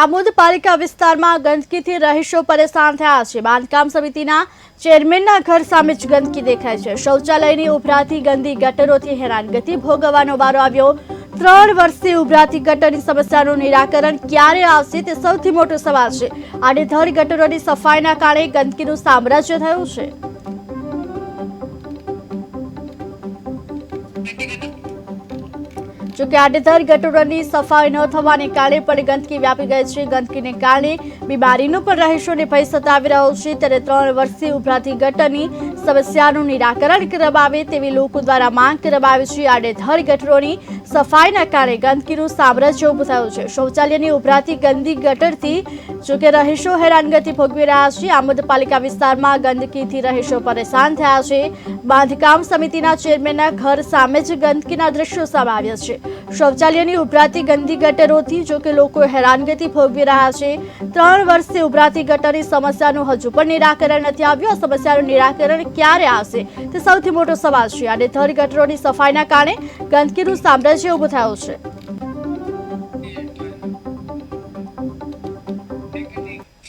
આમોદ પાલિકા વિસ્તારમાં ગંદકીથી રહીશો પરેશાન થયા છે. બાંધકામ સમિતિના ચેરમેનના ઘર સામે જ ગંદકી દેખાય છે. શૌચાલયની ઉભરાતી ગંદી ગટરોથી હેરાનગતિ ભોગવવાનો વારો આવ્યો. ત્રણ વર્ષથી ઉભરાતી ગટરની સમસ્યાનું નિરાકરણ ક્યારે આવશે તે સૌથી મોટો સવાલ છે. આડેધડ ગટરોની સફાઈના કારણે ગંદકીનું સામ્રાજ્ય થયું છે. જોકે આડેધર ગટરોની સફાઈ ન થવાને કારણે પણ ગંદકી વ્યાપી ગઈ છે. ગંદકીને કારણે બીમારીનો પણ રહીશોને ભય સતાવી રહ્યો છે. ત્યારે ત્રણ વર્ષથી ઉભરાતી ગટરની સમસ્યાનું નિરાકરણ કરવામાં તેવી લોકો દ્વારા માંગ કરવામાં છે. આડેધર ગટરોની સફાઈના કારણે ગંદકીનું સામ્રાજ્ય ઊભું થયું છે. શૌચાલયની ઉભરાતી ગંદી ગટરથી જોકે રહીશો હેરાનગતિ ભોગવી રહ્યા છે. આમોદ પાલિકા વિસ્તારમાં ગંદકીથી રહીશો પરેશાન થયા છે. બાંધકામ સમિતિના ચેરમેનના ઘર સામે જ ગંદકીના દ્રશ્યો સામે આવ્યા છે. શૌચાલયની ઉભરાતી ગંદી ગટરોથી જોકે લોકો હેરાનગતિ ભોગવી રહ્યા છે. ત્રણ વર્ષથી ઉભરાતી ગટરની સમસ્યાનું હજુ પણ નિરાકરણ નથી આવ્યું. આ સમસ્યાનું નિરાકરણ ક્યારે આવશે? તે સૌથી મોટો સવાલ છે અને થર ગટરોની સફાઈના કારણે ગંદકીનું સામ્રાજ્ય ઊભું થયું છે.